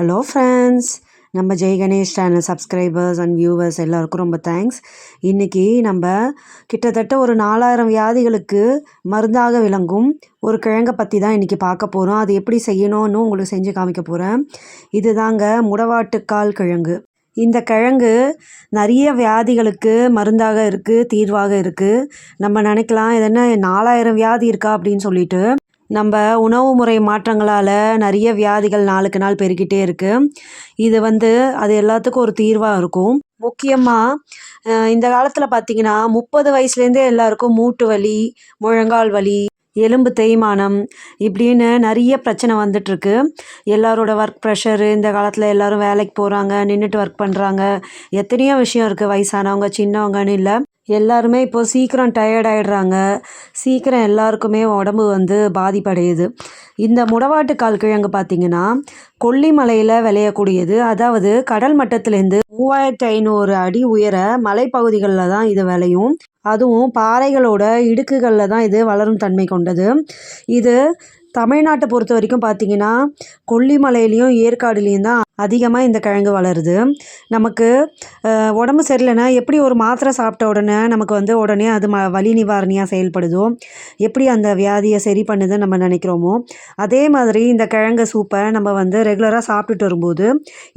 Hello friends நம்ம Jai Ganesh channel subscribers and viewers எல்லாருக்கும் ரொம்ப தேங்க்ஸ் இன்றைக்கி நம்ம கிட்டத்தட்ட ஒரு நாலாயிரம் வியாதிகளுக்கு மருந்தாக விளங்கும் ஒரு கிழங்கை பற்றி தான் இன்றைக்கி பார்க்க போகிறோம் அது எப்படி செய்யணும்னு உங்களுக்கு செஞ்சு காமிக்க போகிறேன் இது தாங்க முடவாட்டுக்கால் கிழங்கு. இந்த கிழங்கு நிறைய வியாதிகளுக்கு மருந்தாக இருக்குது தீர்வாக இருக்குது நம்ம நினைக்கலாம் இது என்ன நாலாயிரம் வியாதி இருக்கா அப்படின்னு சொல்லிட்டு. நம்ம உணவு முறை மாற்றங்களால் நிறைய வியாதிகள் நாளுக்கு நாள் பெருகிட்டே இருக்குது இது வந்து அது எல்லாத்துக்கும் ஒரு தீர்வாக இருக்கும். முக்கியமாக இந்த காலத்தில் பார்த்திங்கன்னா முப்பது வயசுலேருந்தே எல்லாருக்கும் மூட்டு வலி முழங்கால் வலி எலும்பு தேய்மானம் இப்படின்னு நிறைய பிரச்சனை வந்துட்டுருக்கு. எல்லாரோட ஒர்க் ப்ரெஷரு இந்த காலத்தில் எல்லோரும் வேலைக்கு போகிறாங்க நின்றுட்டு ஒர்க் பண்ணுறாங்க எத்தனையோ விஷயம் இருக்குது வயசானவங்க சின்னவங்கன்னு இல்லை. எல்லாருமே இப்போ சீக்கிரம் டயர்ட் ஆகிடுறாங்க சீக்கிரம் எல்லாருக்குமே உடம்பு வந்து பாதிப்படையுது. இந்த முடவாட்டு கால் கிழங்கு பார்த்திங்கன்னா கொல்லிமலையில் விளையக்கூடியது. அதாவது கடல் மட்டத்துலேருந்து மூவாயிரத்தி ஐநூறு அடி உயர மலைப்பகுதிகளில் தான் இது விளையும். அதுவும் பாறைகளோட இடுக்குகளில் தான் இது வளரும் தன்மை கொண்டது. இது தமிழ்நாட்டை பொறுத்த வரைக்கும் பார்த்திங்கன்னா கொல்லிமலையிலையும் ஏற்காடுலேயும் தான் அதிகமாக இந்த கிழங்கு வளருது. நமக்கு உடம்பு சரியில்லைன்னா எப்படி ஒரு மாத்திரை சாப்பிட்ட உடனே நமக்கு வந்து உடனே அது ம வலி நிவாரணியாக செயல்படுதோ? எப்படி அந்த வியாதியை சரி பண்ணுதுன்னு நம்ம நினைக்கிறோமோ? அதே மாதிரி இந்த கிழங்கு சூப்பை நம்ம வந்து ரெகுலராக சாப்பிட்டுட்டு வரும்போது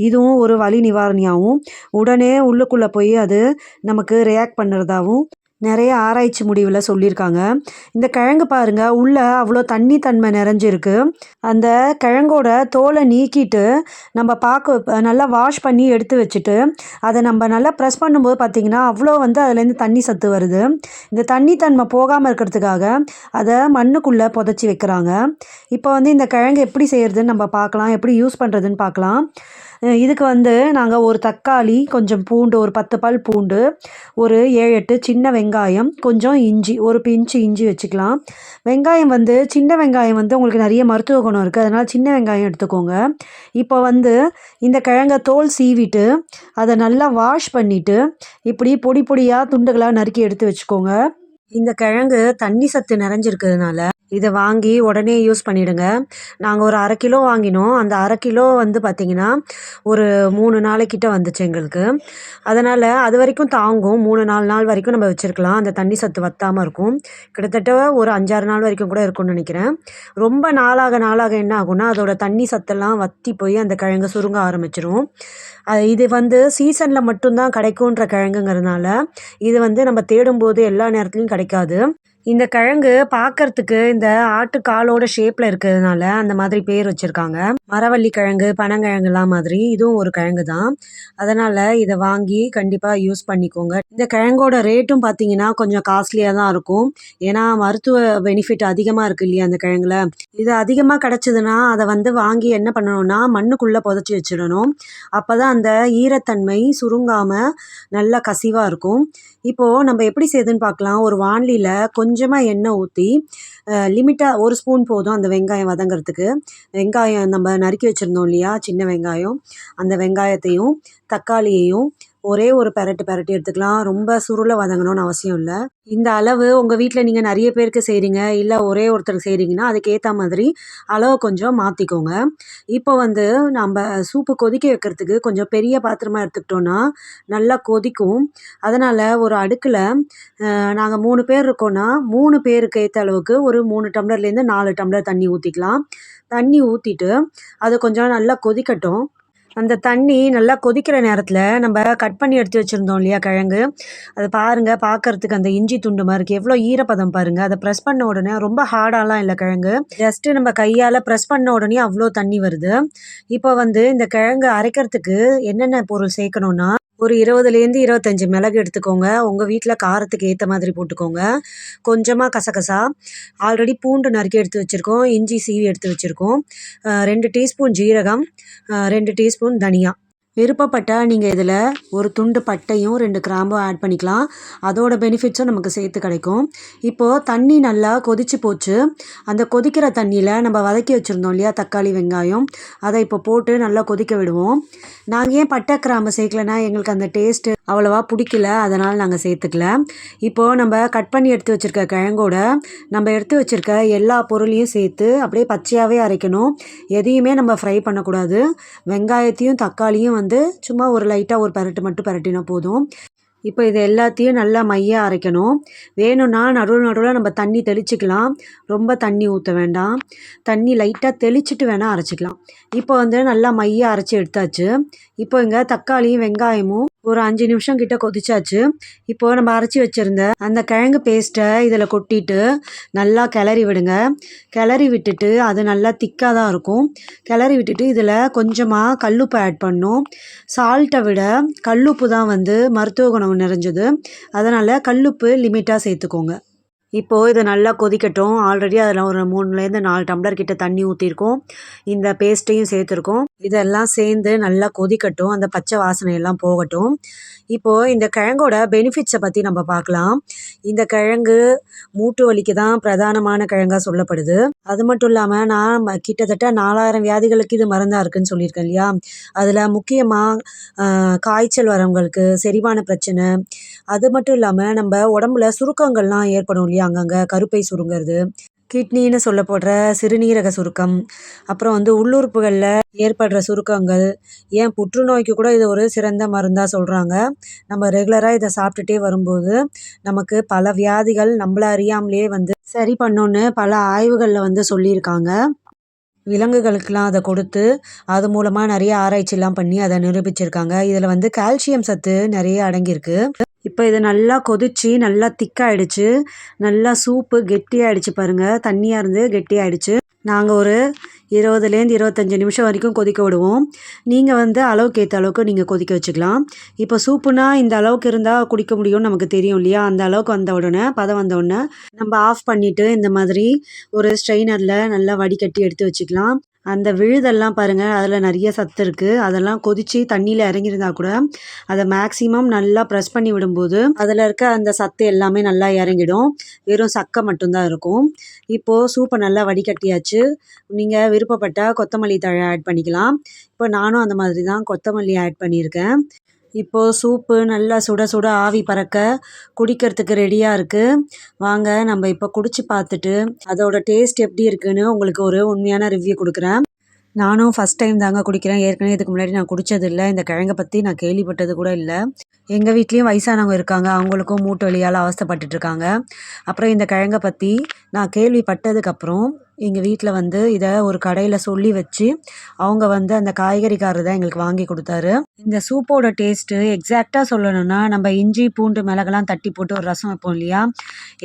இதுவும் ஒரு வலி நிவாரணியாகவும் உடனே உள்ளுக்குள்ளே போய் அது நமக்கு ரியாக்ட் பண்ணுறதாகவும் நிறைய ஆராய்ச்சி முடிவில் சொல்லியிருக்காங்க. இந்த கிழங்கு பாருங்கள் உள்ளே அவ்வளோ தண்ணி தன்மை நிறைஞ்சிருக்கு. அந்த கிழங்கோட தோலை நீக்கிட்டு நம்ம பார்க்க நல்லா வாஷ் பண்ணி எடுத்து வச்சுட்டு அதை நம்ம நல்லா ப்ரெஸ் பண்ணும்போது பார்த்திங்கன்னா அவ்வளோ வந்து அதுலேருந்து தண்ணி சத்து வருது. இந்த தண்ணி தன்மை போகாமல் இருக்கிறதுக்காக அதை மண்ணுக்குள்ளே புதைச்சி வைக்கிறாங்க. இப்போ வந்து இந்த கிழங்கு எப்படி செய்கிறதுன்னு நம்ம பார்க்கலாம் எப்படி யூஸ் பண்ணுறதுன்னு பார்க்கலாம். இதுக்கு வந்து நாங்கள் ஒரு தக்காளி கொஞ்சம் பூண்டு ஒரு பத்து பல் பூண்டு ஒரு ஏழு எட்டு சின்ன வெங்காயம் கொஞ்சம் இஞ்சி ஒரு பிஞ்சு இஞ்சி வச்சுக்கலாம். வெங்காயம் வந்து சின்ன வெங்காயம் வந்து உங்களுக்கு நிறைய மருத்துவ குணம் இருக்குது அதனால் சின்ன வெங்காயம் எடுத்துக்கோங்க. இப்போ வந்து இந்த கிழங்க தோல் சீவிட்டு அதை நல்லா வாஷ் பண்ணிவிட்டு இப்படி பொடி பொடியாக துண்டுகளாக நறுக்கி எடுத்து வச்சுக்கோங்க. இந்த கிழங்கு தண்ணி சத்து நிறைஞ்சிருக்கிறதுனால இதை வாங்கி உடனே யூஸ் பண்ணிவிடுங்க நாங்கள் ஒரு அரை கிலோ வாங்கினோம். அந்த அரை கிலோ வந்து பார்த்திங்கன்னா ஒரு மூணு நாளைக்கிட்ட வந்துச்சு எங்களுக்கு. அதனால் அது வரைக்கும் தாங்கும். மூணு நாலு நாள் வரைக்கும் நம்ம வச்சுருக்கலாம். அந்த தண்ணி சத்து வற்றாமல் இருக்கும். கிட்டத்தட்ட ஒரு அஞ்சாறு நாள் வரைக்கும் கூட இருக்கும்னு நினைக்கிறேன். ரொம்ப நாளாக நாளாக என்ன ஆகும்னா அதோட தண்ணி சத்தெல்லாம் வற்றி போய் அந்த கிழங்கு சுருங்க ஆரம்பிச்சிரும். இது வந்து சீசனில் மட்டும்தான் கிடைக்குன்ற கிழங்குங்கிறதுனால இது வந்து நம்ம தேடும்போது எல்லா நேரத்துலையும் கிடைக்காது. இந்த கிழங்கு பார்க்கறதுக்கு இந்த ஆட்டுக்காலோட ஷேப்பில் இருக்கிறதுனால அந்த மாதிரி பேர் வச்சுருக்காங்க. மரவள்ளி கிழங்கு பனங்கிழங்குலாம் மாதிரி இதுவும் ஒரு கிழங்கு தான். அதனால் இதை வாங்கி கண்டிப்பாக யூஸ் பண்ணிக்கோங்க. இந்த கிழங்கோட ரேட்டும் பார்த்தீங்கன்னா கொஞ்சம் காஸ்ட்லியாக தான் இருக்கும். ஏன்னா மருத்துவ பெனிஃபிட் அதிகமாக இருக்குது இல்லையா அந்த கிழங்குல? இது அதிகமாக கிடச்சிதுன்னா அதை வந்து வாங்கி என்ன பண்ணணும்னா மண்ணுக்குள்ளே புதைச்சி வச்சிடணும். அப்போ தான் அந்த ஈரத்தன்மை சுருங்காமல் நல்லா கசிவாக இருக்கும். இப்போது நம்ம எப்படி செய்யுதுன்னு பார்க்கலாம். ஒரு வானிலியில் கொஞ்சம் கொஞ்சமாக எண்ணெய் ஊற்றி லிமிட்டாக ஒரு ஸ்பூன் போதும் அந்த வெங்காயம் வதங்கிறதுக்கு. வெங்காயம் நம்ம நறுக்கி வச்சுருந்தோம் இல்லையா சின்ன வெங்காயம். அந்த வெங்காயத்தையும் தக்காளியையும் ஒரே ஒரு பெரட்டு பெரட்டி எடுத்துக்கலாம். ரொம்ப சுருளை வதங்கணும்னு அவசியம் இல்லை. இந்த அளவு உங்கள் வீட்டில் நீங்கள் நிறைய பேருக்கு செய்கிறீங்க இல்லை ஒரே ஒருத்தருக்கு செய்கிறீங்கன்னா அதுக்கேற்ற மாதிரி அளவை கொஞ்சம் மாற்றிக்கோங்க இப்போ வந்து நம்ம சூப்பு கொதிக்க வைக்கிறதுக்கு கொஞ்சம் பெரிய பாத்திரமாக எடுத்துக்கிட்டோன்னா நல்லா கொதிக்கும். அதனால் ஒரு அடுக்கில் நாங்கள் மூணு பேர் இருக்கோன்னா மூணு பேருக்கு ஏற்ற அளவுக்கு ஒரு மூணு டம்ளர்லேருந்து நாலு டம்ளர் தண்ணி ஊற்றிக்கலாம் தண்ணி ஊற்றிட்டு அது கொஞ்சம் நல்லா கொதிக்கட்டும். அந்த தண்ணி நல்லா கொதிக்கிற நேரத்தில் நம்ம கட் பண்ணி எடுத்து வச்சுருந்தோம் இல்லையா கிழங்கு. அதை பாருங்கள் பார்க்குறதுக்கு அந்த இஞ்சி துண்டு மாதிரி இருக்குது எவ்வளோ ஈரப்பதம் பாருங்கள் அதை ப்ரெஸ் பண்ண உடனே ரொம்ப ஹார்டாலாம் இல்லை கிழங்கு. ஜஸ்ட்டு நம்ம கையால் ப்ரெஸ் பண்ண உடனே அவ்வளோ தண்ணி வருது. இப்போ வந்து இந்த கிழங்கு அரைக்கிறதுக்கு என்னென்ன பொருள் சேர்க்கணுன்னா ஒரு இருபதுலேருந்து இருபத்தஞ்சி மிளகு எடுத்துக்கோங்க. உங்கள் வீட்டில் காரத்துக்கு ஏற்ற மாதிரி போட்டுக்கோங்க. கொஞ்சமாக கசகசா. ஆல்ரெடி பூண்டு நறுக்கி எடுத்து வச்சுருக்கோம். இஞ்சி சீவி எடுத்து வச்சுருக்கோம். ரெண்டு டீஸ்பூன் ஜீரகம். ரெண்டு டீஸ்பூன் தனியா. விருப்பப்பட்டால் நீங்கள் இதில் ஒரு துண்டு பட்டையும் ரெண்டு கிராம்பும் ஆட் பண்ணிக்கலாம். அதோட பெனிஃபிட்ஸும் நமக்கு சேர்த்து கிடைக்கும். இப்போது தண்ணி நல்லா கொதிச்சு போச்சு. அந்த கொதிக்கிற தண்ணியில் நம்ம வதக்கி வச்சுருந்தோம் இல்லையா தக்காளி வெங்காயம். அதை இப்போ போட்டு நல்லா கொதிக்க விடுவோம். நாங்கள் ஏன் பட்டை கிராம்பு சேர்க்கலன்னா எங்களுக்கு அந்த டேஸ்ட்டு அவ்வளோவா பிடிக்கல. அதனால் நாங்கள் சேர்த்துக்கல. இப்போது நம்ம கட் பண்ணி எடுத்து வச்சுருக்க கிழங்கோட நம்ம எடுத்து வச்சுருக்க எல்லா பொருளையும் சேர்த்து அப்படியே பச்சையாகவே அரைக்கணும். எதையுமே நம்ம ஃப்ரை பண்ணக்கூடாது. வெங்காயத்தையும் தக்காளியும் வந்து சும்மா ஒரு லைட்டாக ஒரு பரட்டு மட்டும் பரட்டினா போதும். இப்போ இது எல்லாத்தையும் நல்லா மையாக அரைக்கணும். வேணும்னா நடுவில் நடுவில் நம்ம தண்ணி தெளிச்சிக்கலாம். ரொம்ப தண்ணி ஊற்ற வேண்டாம். தண்ணி லைட்டாக தெளிச்சிட்டு வேணால் அரைச்சிக்கலாம். இப்போ வந்து நல்லா மைய அரைச்சி எடுத்தாச்சு. இப்போ இங்கே தக்காளியும் வெங்காயமும் ஒரு அஞ்சு நிமிஷம் கிட்ட கொதிச்சாச்சு. இப்போ நம்ம அரைச்சி வச்சுருந்த அந்த கிழங்கு பேஸ்ட்டை இதில் கொட்டிட்டு நல்லா கிளறி விடுங்க. கிளறி விட்டுட்டு அது நல்லா திக்காக தான் இருக்கும். கிளறி விட்டுட்டு இதில் கொஞ்சமாக கல்லுப்பு ஆட் பண்ணும் சால்ட்டை விட கல்லுப்பு தான் வந்து மருத்துவ குணம் நிறைஞ்சது. அதனால் கல்லுப்பு லிமிட்டாக சேர்த்துக்கோங்க. இப்போது இதை நல்லா கொதிக்கட்டும். ஆல்ரெடி அதில் ஒரு மூணுலேருந்து நாலு டம்ளர் கிட்ட தண்ணி ஊற்றிருக்கோம் இந்த பேஸ்ட்டையும் சேர்த்துருக்கோம். இதெல்லாம் சேர்ந்து நல்லா கொதிக்கட்டும். அந்த பச்சை வாசனை எல்லாம் போகட்டும். இப்போது இந்த கிழங்கோட பெனிஃபிட்ஸை பற்றி நம்ம பார்க்கலாம். இந்த கிழங்கு மூட்டு வலிக்கு தான் பிரதானமான கிழங்காக சொல்லப்படுது. அது மட்டும் இல்லாமல் நான் கிட்டத்தட்ட நாலாயிரம் வியாதிகளுக்கு இது மருந்தாக இருக்குன்னு சொல்லியிருக்கேன் இல்லையா? அதில் முக்கியமாக காய்ச்சல் வரவங்களுக்கு செரிமான பிரச்சனை. அது மட்டும் இல்லாமல் நம்ம உடம்புல சுருக்கங்கள்லாம் ஏற்படும் இல்லையா? அங்கங்கே கருப்பை சுருங்கிறது கிட்னின்னு சொல்லப்படுற சிறுநீரக சுருக்கம் அப்புறம் வந்து உள்ளுறுப்புகளில் ஏற்படுற சுருக்கங்கள் ஏன் புற்றுநோய்க்கு கூட இது ஒரு சிறந்த மருந்தாக சொல்கிறாங்க நம்ம ரெகுலராக இதை சாப்பிட்டுட்டே வரும்போது நமக்கு பல வியாதிகள் நம்மள அறியாமலே வந்து சரி பண்ணுன்னு பல ஆய்வுகளில் வந்து சொல்லியிருக்காங்க. விலங்குகளுக்கெலாம் அதை கொடுத்து அது மூலமாக நிறைய ஆராய்ச்சிலாம் பண்ணி அதை நிரூபிச்சிருக்காங்க. இதில் வந்து கால்சியம் சத்து நிறைய அடங்கியிருக்கு. இப்போ இது நல்லா கொதிச்சு நல்லா திக்காயிடுச்சு. நல்லா சூப்பு கெட்டியாயிடுச்சு பாருங்கள் தண்ணியாக இருந்து கெட்டியாயிடுச்சு. நாங்கள் ஒரு இருபதுலேருந்து இருபத்தஞ்சி நிமிஷம் வரைக்கும் கொதிக்க விடுவோம். நீங்கள் வந்து அளவுக்கு ஏற்ற அளவுக்கு நீங்கள் கொதிக்க வச்சுக்கலாம். இப்போ சூப்புனா இந்த அளவுக்கு இருந்தால் குடிக்க முடியும்னு நமக்கு தெரியும் இல்லையா? அந்த அளவுக்கு வந்த உடனே பதம் வந்த உடனே நம்ம ஆஃப் பண்ணிவிட்டு இந்த மாதிரி ஒரு ஸ்ட்ரெயினரில் நல்லா வடிகட்டி எடுத்து வச்சுக்கலாம். அந்த விழுதெல்லாம் பாருங்கள் அதில் நிறைய சத்து இருக்குது அதெல்லாம் கொதித்து தண்ணியில் இறங்கியிருந்தா கூட அதை மேக்ஸிமம் நல்லா ப்ரெஸ் பண்ணி விடும்போது அதில் இருக்க அந்த சத்து எல்லாமே நல்லா இறங்கிடும். வெறும் சக்கை மட்டும்தான் இருக்கும். இப்போது சூப்பை நல்லா வடிகட்டியாச்சு. நீங்கள் விருப்பப்பட்டால் கொத்தமல்லி தழை ஆட் பண்ணிக்கலாம். இப்போ நானும் அந்த மாதிரி தான் கொத்தமல்லி ஆட் பண்ணியிருக்கேன். இப்போது சூப்பு நல்லா சுட சுட ஆவி பறக்க குடிக்கிறதுக்கு ரெடியாக இருக்குது வாங்க நம்ம இப்போ குடிச்சு பார்த்துட்டு அதோட டேஸ்ட் எப்படி இருக்குன்னு உங்களுக்கு ஒரு உண்மையான ரிவ்யூ கொடுக்குறேன். நானும் ஃபஸ்ட் டைம் தாங்க குடிக்கிறேன். ஏற்கனவே இதுக்கு முன்னாடி நான் குடித்ததில்ல இந்த கிழங்கை பற்றி நான் கேள்விப்பட்டது கூட இல்லை. எங்கள் வீட்லேயும் வயசானவங்க இருக்காங்க. அவங்களுக்கும் மூட்டு வலியால் அவஸ்தப்பட்டுட்ருக்காங்க அப்புறம் இந்த கிழங்கை பற்றி நான் கேள்விப்பட்டதுக்கப்புறம் எங்கள் வீட்டில் வந்து இதை ஒரு கடையில் சொல்லி வச்சு அவங்க வந்து அந்த காய்கறிக்காரர் தான் எங்களுக்கு வாங்கி கொடுத்தாரு. இந்த சூப்போட டேஸ்ட்டு எக்ஸாக்டாக சொல்லணும்னா நம்ம இஞ்சி பூண்டு மிளகெல்லாம் தட்டி போட்டு ஒரு ரசம் வைப்போம் இல்லையா?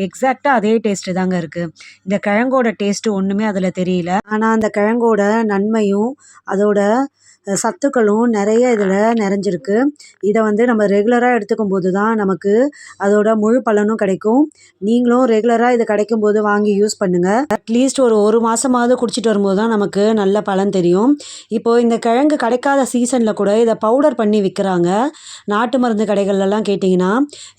எக்ஸாக்டாக அதே டேஸ்ட்டு தாங்க இருக்குது இந்த கிழங்கோட டேஸ்ட்டு ஒன்றுமே அதில் தெரியல. ஆனால் அந்த கிழங்கோட நன்மையும் அதோட சத்துக்களும் நிறைய இதில் நிறைஞ்சிருக்கு. இதை வந்து நம்ம ரெகுலராக எடுத்துக்கும் போது தான் நமக்கு அதோட முழு பலனும் கிடைக்கும். நீங்களும் ரெகுலராக இது கிடைக்கும் போது வாங்கி யூஸ் பண்ணுங்கள் அட்லீஸ்ட் ஒரு ஒரு மாதமாவது குடிச்சிட்டு வரும்போது தான் நமக்கு நல்ல பலன் தெரியும். இப்போது இந்த கிழங்கு கிடைக்காத சீசனில் கூட இதை பவுடர் பண்ணி விற்கிறாங்க நாட்டு மருந்து கடைகள்லாம் கேட்டிங்கன்னா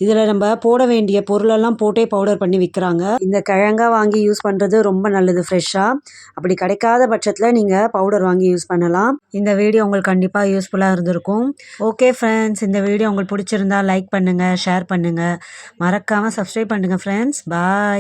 இதில் நம்ம போட வேண்டிய பொருளெல்லாம் போட்டே பவுடர் பண்ணி விற்கிறாங்க இந்த கிழங்காக வாங்கி யூஸ் பண்ணுறது ரொம்ப நல்லது ஃப்ரெஷ்ஷாக அப்படி கிடைக்காத பட்சத்தில் நீங்கள் பவுடர் வாங்கி யூஸ் பண்ணலாம். இந்த வீடியோ வீடியோ உங்களுக்கு கண்டிப்பாக யூஸ்ஃபுல்லாக இருந்திருக்கும். ஓகே ஃப்ரெண்ட்ஸ் இந்த வீடியோ உங்களுக்கு பிடிச்சிருந்தா லைக் பண்ணுங்கள் ஷேர் பண்ணுங்கள் மறக்காமல் சப்ஸ்கிரைப் பண்ணுங்கள் ஃப்ரெண்ட்ஸ் பாய்